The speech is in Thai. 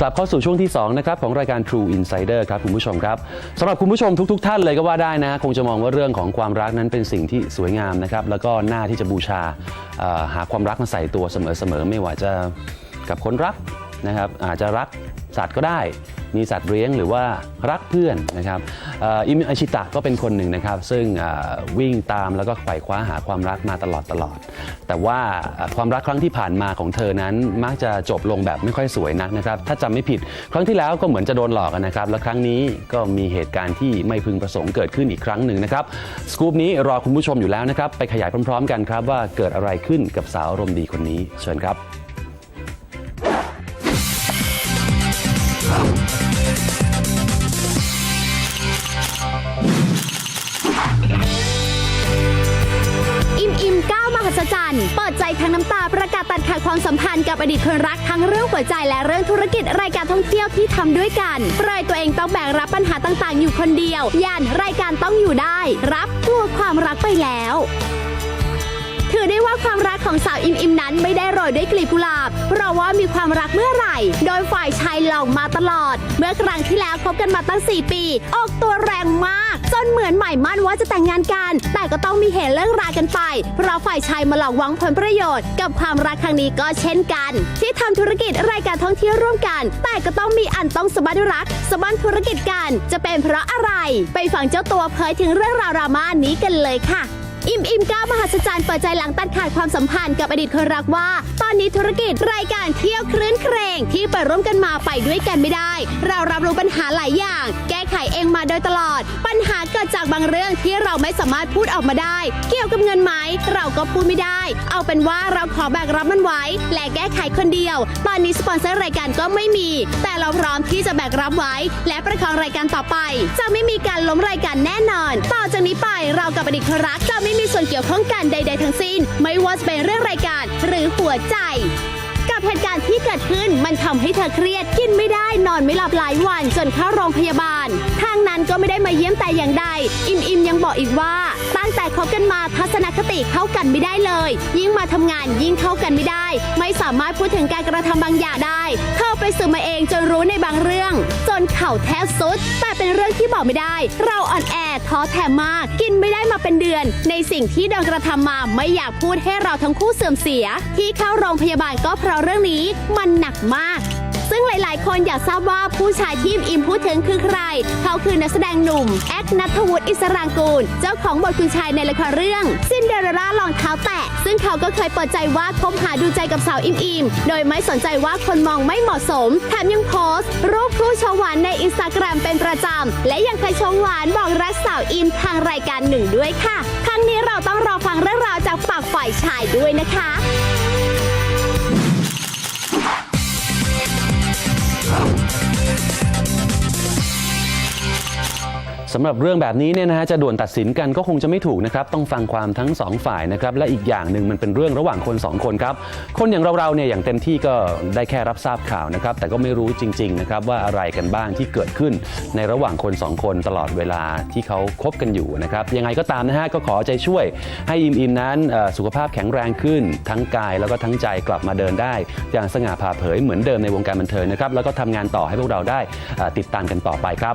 กลับเข้าสู่ช่วงที่2นะครับของรายการ True Insider ครับคุณผู้ชมครับสำหรับคุณผู้ชมทุกๆท่านเลยก็ว่าได้นะ คงจะมองว่าเรื่องของความรักนั้นเป็นสิ่งที่สวยงามนะครับแล้วก็น่าที่จะบูชาหาความรักมาใส่ตัวเสมอๆไม่ว่าจะกับคนรักนะครับอาจจะรักสัตว์ก็ได้ มีสัตว์เลี้ยงหรือว่ารักเพื่อนนะครับอ่ออิอาชิตะก็เป็นคนหนึ่งนะครับ ซึ่งวิ่งตามแล้วก็ไขว่คว้าหาความรักมาตลอดตลอด แต่ว่าความรักครั้งที่ผ่านมาของเธอนั้นมักจะจบลงแบบไม่ค่อยสวยนักนะครับถ้าจำไม่ผิด ครั้งที่แล้วก็เหมือนจะโดนหลอกกันนะครับ และครั้งนี้ก็มีเหตุการณ์ที่ไม่พึงประสงค์เกิดขึ้นอีกครั้งหนึ่งนะครับสกู๊ปนี้รอคุณผู้ชมอยู่แล้วนะครับไปขยายพร้อมๆ กันครับว่าเกิดอะไรขึ้นกับสาวอารมณ์ดีคนนี้เชิญครับ เปิดใจทั้งน้ำตาประกาศตัดขาดความสัมพันธ์กับอดีตคนรักทั้งเรื่องหัวใจและเรื่องธุรกิจรายการท่องเที่ยวที่ทำด้วยกันเปรยตัวเองต้องแบกรับปัญหาต่างๆ อยู่คนเดียวย่านรายการต้องอยู่ได้ รับกลัวความรักไปแล้ว ถือได้ว่าความรักของสาวอิมอิมนั้นไม่ได้โรยด้วยกลีบกุหลาบ เพราะว่ามีความรักเมื่อไหร่ โดยฝ่ายชายหลอกมาตลอด เมื่อครั้งที่แล้วคบกันมาตั้ง 4 ปี ออกตัวแรงมาก จนเหมือนหมายมั่นว่าจะแต่งงานกัน แต่ก็ต้องมีเหตุเลิกรากันไป เพราะฝ่ายชายมาหลอกหวังผลประโยชน์ กับความรักครั้งนี้ก็เช่นกัน ที่ทำธุรกิจรายการท่องเที่ยวร่วมกัน แต่ก็ต้องมีอันต้องสะบัดรักสะบัดธุรกิจกัน จะเป็นเพราะอะไร ไปฟังเจ้าตัวเผยถึงเรื่องราวรามานี้กันเลยค่ะ อิมอิมก้าวมหัศจรรย์เปิดใจหลังตัดขาดความสัมพันธ์กับอดีตคนรักว่า ตอนนี้ธุรกิจรายการเที่ยวคลื่นเครงที่เปิดร่วมกันมาไปด้วยกันไม่ได้ เรารับรู้ปัญหาหลายอย่าง แก้ไขเองมาโดยตลอด ปัญหาเกิดจากบางเรื่องที่เราไม่สามารถพูดออกมาได้ เกี่ยวกับเงินไหมเราก็พูดไม่ได้ เอาเป็นว่าเราขอแบกรับมันไว้ และแก้ไขคนเดียว ตอนนี้สปอนเซอร์รายการก็ไม่มี เราพร้อมที่จะแบกรับไว้ และประคองรายการต่อไป จะไม่มีการล้มรายการแน่นอน ต่อจากนี้ไปเรากับอดีตครักจะไม่มีส่วนเกี่ยวข้องกันใด ๆ ทั้งสิ้น ไม่ว่าจะเป็นเรื่องรายการหรือหัวใจ กับเหตุการณ์ที่เกิดขึ้นมันทำให้เธอเครียดกินไม่ได้นอนไม่หลับหลายวันจนเข้าโรงพยาบาล ทางนั้นก็ไม่ได้มาเยี่ยมแต่อย่างใด อิมอิมยังบอกอีกว่าตั้งแต่คบกันมาทัศนคติเข้ากันไม่ได้เลย ยิ่งมาทำงานยิ่งเข้ากันไม่ได้ ไม่สามารถพูดถึงการกระทำบางอย่างได้เข้าไปสืบมาเองจนรู้ในบางเรื่อง จนเข่าแทบสุด แต่เป็นเรื่องที่บอกไม่ได้ เราอ่อนแอท้อแท้มาก กินไม่ได้มาเป็นเดือน ในสิ่งที่โดนกระทำมาไม่อยากพูดให้เราทั้งคู่เสื่อมเสีย ที่เข้าโรงพยาบาลก็เพราะเรื่องนี้มันหนักมาก ซึ่งหลายๆ คนอยากทราบว่าผู้ชายที่อิมพูดถึงคือใคร เขาคือนักแสดงหนุ่ม แอคนัทวุฒิอิสรางกูล เจ้าของบทคุณชายในละครเรื่องซินเดอเรลล่ารองเท้าแตะ ซึ่งเขาก็เคยเปิดใจว่าคบหาดูใจกับสาวอิมอิมโดยไม่สนใจว่าคนมองไม่เหมาะสม แถมยังโพสต์ รูปคู่ชวหวานในอินสตาแกรมเป็นประจำ และยังเคยชมหวานบอกรักสาวอิมทางรายการหนึ่งด้วยค่ะ ครั้งนี้เราต้องรอฟังเรื่องราวจากปากฝ่ายชายด้วยนะคะ สำหรับเรื่องแบบนี้เนี่ยนะฮะจะด่วนตัดสินกันก็คงจะไม่ถูกนะครับต้องฟังความทั้งสองฝ่ายนะครับและอีกอย่างหนึ่งมันเป็นเรื่องระหว่างคนสองคนครับคนอย่างเราๆเนี่ยอย่างเต็มที่ก็ได้แค่รับทราบข่าวนะครับแต่ก็ไม่รู้จริงๆนะครับว่าอะไรกันบ้างที่เกิดขึ้นในระหว่างคนสองคนตลอดเวลาที่เขาคบกันอยู่นะครับยังไงก็ตามนะฮะก็ขอใจช่วยให้อิมอิมนั้นสุขภาพแข็งแรงขึ้น ทั้งกายแล้วก็ทั้งใจกลับมาเดินได้ อย่างสง่าผ่าเผยเหมือนเดิมในวงการบันเทิงนะครับแล้วก็ทำงานต่อให้พวกเราได้ติดตามกันต่อไปครับ